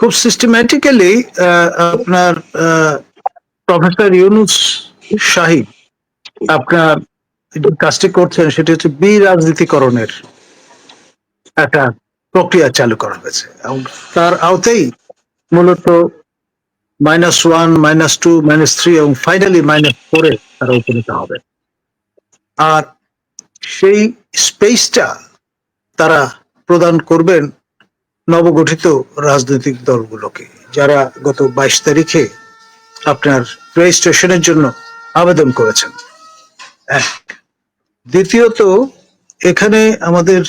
খুব সিস্টেম্যাটিক্যালি আপনার প্রফেসর ইউনুস শাহিদ আপনার কাজটি করছেন, সেটি হচ্ছে বি রাজনীতিকরণের একটা প্রক্রিয়া চালু করা হয়েছে। তার আওতেই মূলত minus one minus two minus three এবং ফাইনালি মাইনাস ফোরে তারা উপনীত হবে। আর সেই স্পেসটা তারা প্রদান করবেন নবগঠিত রাজনৈতিক দলগুলোকে, যারা গত বাইশ তারিখে আপনার রেজিস্ট্রেশনের জন্য আবেদন করেছেন। এক। দ্বিতীয়ত, এখানে আমাদের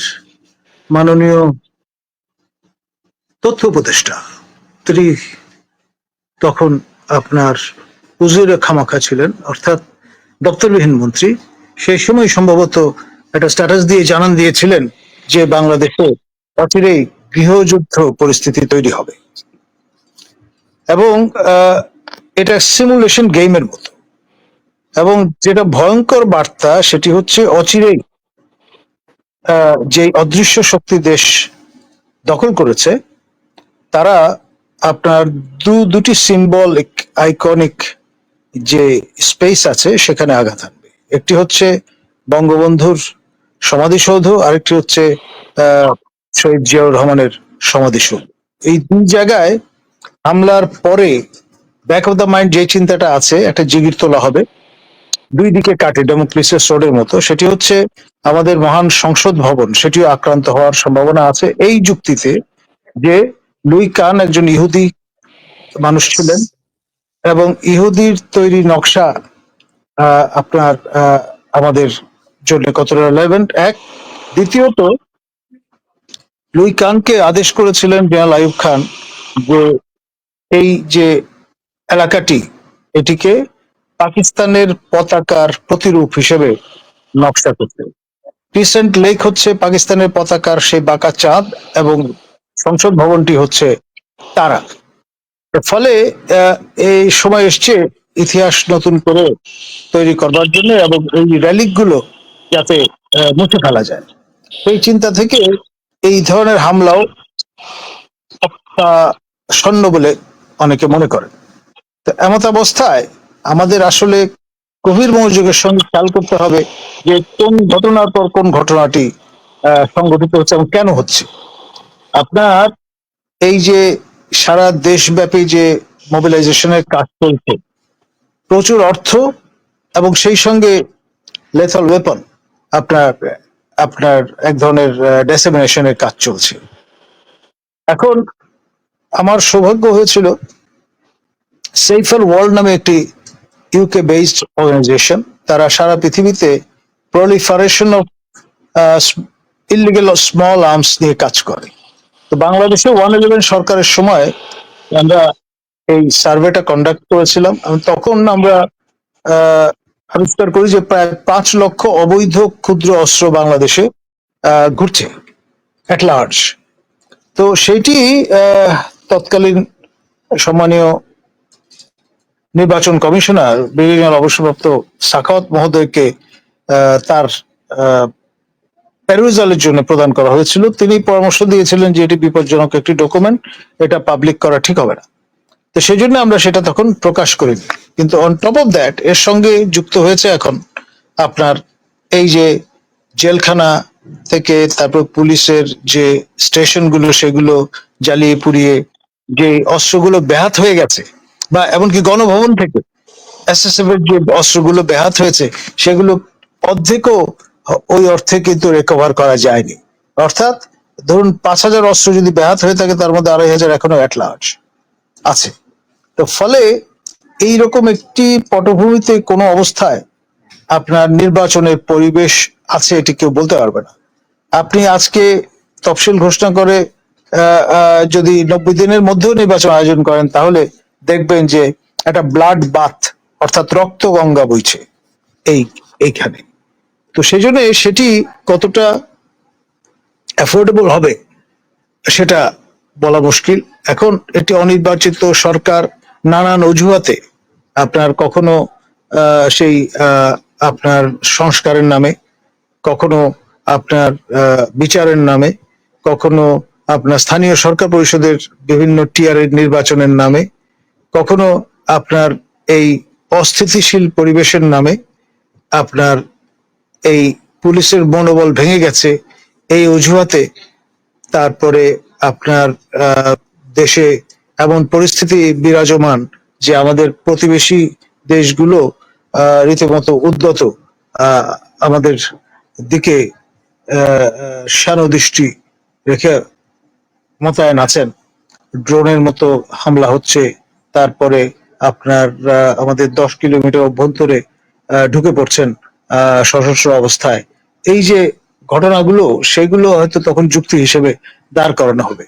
মাননীয় তথ্য উপদেষ্টা, তিনি তখন আপনার উজিরে খামাখা ছিলেন, অর্থাৎ দপ্তরবিহীন মন্ত্রী। সেই সময় সম্ভবত একটা স্ট্যাটাস দিয়ে জানান দিয়েছিলেন যে বাংলাদেশে অচিরেই গৃহযুদ্ধ পরিস্থিতি তৈরি হবে। এবং এটা সিমুলেশন গেমের মতো। এবং যেটা ভয়ঙ্কর বার্তা, সেটি হচ্ছে অচিরেই যে অদৃশ্য শক্তি দেশ দখল করেছে, তারা আপনার দু, দুটি সিম্বলিক আইকনিক যে স্পেস আছে, সেখানে আঘাত আনবে একটি হচ্ছে বঙ্গবন্ধুর সমাধিসৌধ, আরেকটি হচ্ছে শহীদ জিয়াউর রহমানের সমাধিসৌধ এই দুই জায়গায় হামলার পরে ব্যাক অফ দ্য মাইন্ড যে চিন্তাটা আছে, একটা জিগির তোলা হবে। দুই দিকে কাটে ডেমোক্রেসিয়াস রোডের মতো। সেটি হচ্ছে আমাদের মহান সংসদ ভবন, সেটিও আক্রান্ত হওয়ার সম্ভাবনা আছে। এই যুক্তিতে যে লুই কান একজন ইহুদি মানুষ ছিলেন এবং ইহুদির তৈরি নকশা আপনার আমাদের জন্য কতটা রেলেভেন্ট এক। দ্বিতীয়ত লুই কানকে আদেশ করেছিলেন জেনারেল আইয়ুব খান যে এই যে এলাকাটি, এটিকে পাকিস্তানের পতাকার প্রতিরূপ হিসেবে নকশা করতে। ক্রিসেন্ট লেক হচ্ছে পাকিস্তানের পতাকার সেই বাঁকা চাঁদ এবং সংসদ ভবনটি হচ্ছে তারা। ফলে এই সময় এসছে ইতিহাস নতুন করে তৈরি করবার জন্য এবং এই র্যালিগুলো যাতে মুছে ফেলা যায়। সেই চিন্তা থেকে এই ধরনের হামলাও সৈন্য বলে অনেকে মনে করেন তো এমত অবস্থায় আমাদের আসলে গভীর মনোযোগের সঙ্গে খেয়াল করতে হবে যে কোন ঘটনার পর কোন ঘটনাটি সংঘটিত হচ্ছে এবং কেন হচ্ছে। আপনার এই যে সারা দেশব্যাপী যে মোবিলাইজেশনের কাজ চলছে, প্রচুর অর্থ এবং সেই সঙ্গে লেথাল ওয়েপন আপনার আপনার এক ধরনের ডেসিমিনেশনের কাজ চলছে। এখন আমার সৌভাগ্য হয়েছিল সেফার ওয়ার্ল্ড নামে একটি ইউকে বেসড অর্গানাইজেশন তারা সারা পৃথিবীতে proliferation of illegal small arms নিয়ে কাজ করে। তো বাংলাদেশে ওয়ান ইলেভেন সরকারের সময় আমরা এই সার্ভেটা কন্ডাক্ট করেছিলাম তখন আমরা আবিষ্কার করি যে প্রায় পাঁচ লক্ষ অবৈধ ক্ষুদ্র অস্ত্র বাংলাদেশে ঘুরছে লার্জ তো আহ, তৎকালীন সম্মানীয় নির্বাচন কমিশনার ব্রিগেডিয়ার অবসরপ্রাপ্ত সাখাওয়াত মহোদয়কে তার প্যারোজালের জন্য প্রদান করা হয়েছিল। তিনি পরামর্শ দিয়েছিলেন যে এটি বিপজ্জনক একটি ডকুমেন্ট এটা পাবলিক করা ঠিক হবে না। তো সেই জন্য আমরা সেটা তখন প্রকাশ করিনি কিন্তু অন টপ অফ দ্যাট এর সঙ্গে যুক্ত হয়েছে এখন আপনার এই যে জেলখানা থেকে তারপর পুলিশের যে স্টেশনগুলো, সেগুলো জ্বালিয়ে পুড়িয়ে যে অস্ত্রগুলো ব্যাহাত হয়ে গেছে, বা এমনকি গণভবন থেকে এসএসএফ যে অস্ত্রগুলো ব্যাহাত হয়েছে, সেগুলো অর্ধেকও ওই অর্থে কিন্তু রেকভার করা যায়নি। অর্থাৎ ধরুন পাঁচ হাজার অস্ত্র যদি ব্যাহাত হয়ে থাকে, তার মধ্যে আড়াই হাজার এখনও অ্যাট লার্জ আছে। তো ফলে এইরকম একটি পটভূমিতে কোনো অবস্থায় আপনার নির্বাচনের পরিবেশ আছে এটি কেউ বলতে পারবে না। আপনি আজকে তফসিল ঘোষণা করে যদি নব্বই দিনের মধ্যেও নির্বাচন আয়োজন করেন, তাহলে দেখবেন যে একটা ব্লাড বাথ, অর্থাৎ রক্ত গঙ্গা বইছে এই, এইখানে। তো সেই জন্য সেটি কতটা অ্যাফোর্ডেবল হবে, সেটা বলা মুশকিল। এখন একটি অনির্বাচিত সরকার নানান অজুহাতে আপনার কখনো সেই আপনার সংস্কারের নামে, কখনো আপনার বিচারের নামে, কখনো আপনার স্থানীয় সরকার পরিষদের বিভিন্ন টিয়ারের নির্বাচনের নামে, কখনো আপনার এই অস্থিতিশীল পরিবেশের নামে আপনার এই পুলিশের মনোবল ভেঙে গেছে, এই অজুহাতে তারপরে আপনার দেশে এমন পরিস্থিতি বিরাজমান যে আমাদের প্রতিবেশী দেশগুলো রীতিমতো উদ্যত আমাদের দিকে দৃষ্টি রেখে মোতায়েন আছেন। ড্রোনের মতো হামলা হচ্ছে, তারপরে আপনার আমাদের দশ কিলোমিটার অভ্যন্তরে ঢুকে পড়ছেন সশস্ত্র অবস্থায়। এই যে ঘটনাগুলো, সেগুলো হয়তো তখন যুক্তি হিসেবে দাঁড় করানো হবে।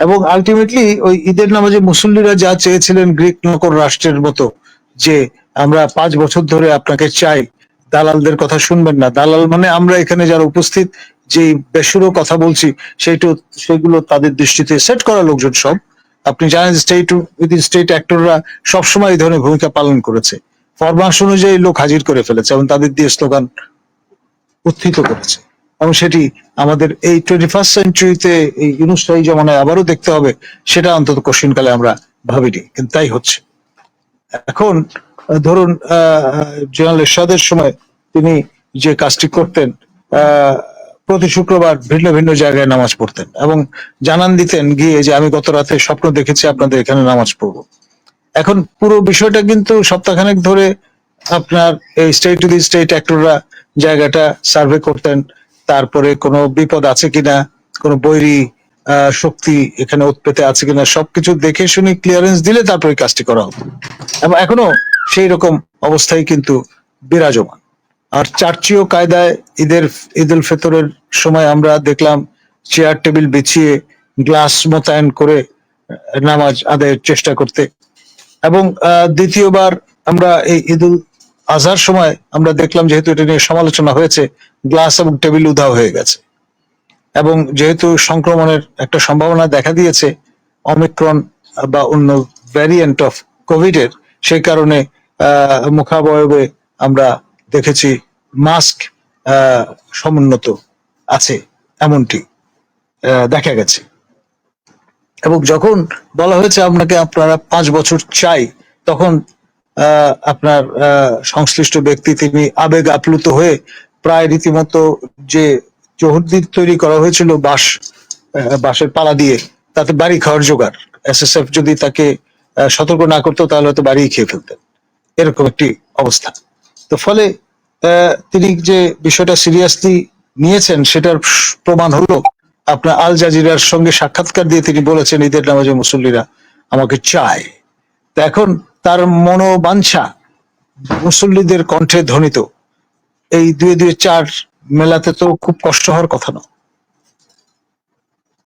এবং আলটিমেটলি ওই ঈদের নামাজে মুসল্লিরা যা চেয়েছিলেন গ্রিক নকর রাষ্ট্রের মতো, যে আমরা পাঁচ বছর ধরে আপনাকে চাই, দালালদের কথা শুনবেন না। দালাল মানে আমরা এখানে যারা উপস্থিত যে বেসুরো কথা বলছি, সেইটু, সেগুলো তাদের দৃষ্টিতে সেট করা লোকজন সব। আপনি জানেন স্টেট স্টেট অ্যাক্টররা সবসময় এই ধরনের ভূমিকা পালন করেছে। ফরমাস অনুযায়ী লোক হাজির করে ফেলেছে এবং তাদের দিয়ে স্লোগান উত্থিত করেছে। এবং সেটি আমাদের এই টোয়েন্টি ফার্স্ট সেঞ্চুরিতে এই ইউনুসটাই জমানায় আবারও দেখতে হবে, সেটা অন্তত কঠিনকালে আমরা ভাবিনি, কিন্তু তাই হচ্ছে। এখন ধরুন জেনারেল এরশাদের সময় তিনি যে কাজটি করতেন প্রতি শুক্রবার ভিন্ন ভিন্ন জায়গায় নামাজ পড়তেন এবং জানান দিতেন গিয়ে যে আমি গত রাতে স্বপ্ন দেখেছি আপনাদের এখানে নামাজ পড়ব। এখন পুরো বিষয়টা কিন্তু সপ্তাহখানেক ধরে আপনার এই স্টেট টু দি স্টেট অ্যাক্টররা জায়গাটা সার্ভে করতেন তারপরে কোনো বিপদ আছে কিনা, কোনো বৈরী শক্তি এখানে উৎপেতে আছে কিনা, সবকিছু দেখে শুনে ক্লিয়ারেন্স দিলে তারপরে কাজটি করা হতো এবং এখনও সেই রকম অবস্থায় কিন্তু বিরাজমান। আর চার্চীয় কায়দায় ঈদের ঈদ উল ফিতরের সময় আমরা দেখলাম চেয়ার টেবিল বিছিয়ে গ্লাস মোতায়েন করে নামাজ আদায়ের চেষ্টা করতে। এবং দ্বিতীয়বার আমরা এই ঈদ উল আজহার সময় আমরা দেখলাম যেহেতু এটা নিয়ে সমালোচনা হয়েছে, গ্লাস এবং টেবিল উধাও হয়ে গেছে। এবং যেহেতু সংক্রমণের একটা সম্ভাবনা দেখা দিয়েছে, অমিক্রন বা অন্য ভ্যারিয়েন্ট অফ কোভিড এর সেই কারণে মুখাবয়বে আমরা দেখেছি মাস্ক সমুন্নত আছে এমনটি দেখা গেছে। এবং যখন বলা হয়েছে আপনাকে আপনারা পাঁচ বছর চাই, তখন আপনার সংশ্লিষ্ট ব্যক্তি তিনি আবেগ আপ্লুত হয়ে প্রায় রীতিমতো যে চৌহদ্দি তৈরি করা হয়েছিল বাঁশ বাঁশের পালা দিয়ে, তাতে বাড়ি খাওয়ার জোগাড়। এসএসএফ যদি তাকে সতর্ক না করতো, তাহলে হয়তো বাড়ি খেয়ে ফেলতেন। এরকম একটি অবস্থা। তো ফলে তিনি যে বিষয়টা সিরিয়াসলি নিয়েছেন, সেটার প্রমাণ হলো আপনার আল জাজিরার সঙ্গে সাক্ষাৎকার দিয়ে তিনি বলেছেন, ঈদের নামাজে মুসল্লিরা আমাকে চায়। তো এখন তার মনোবাঞ্ছা মুসল্লিদের কণ্ঠে ধ্বনিত। এই দুয়ে দুয়ে চার মেলাতে তো খুব কষ্ট হওয়ার কথা না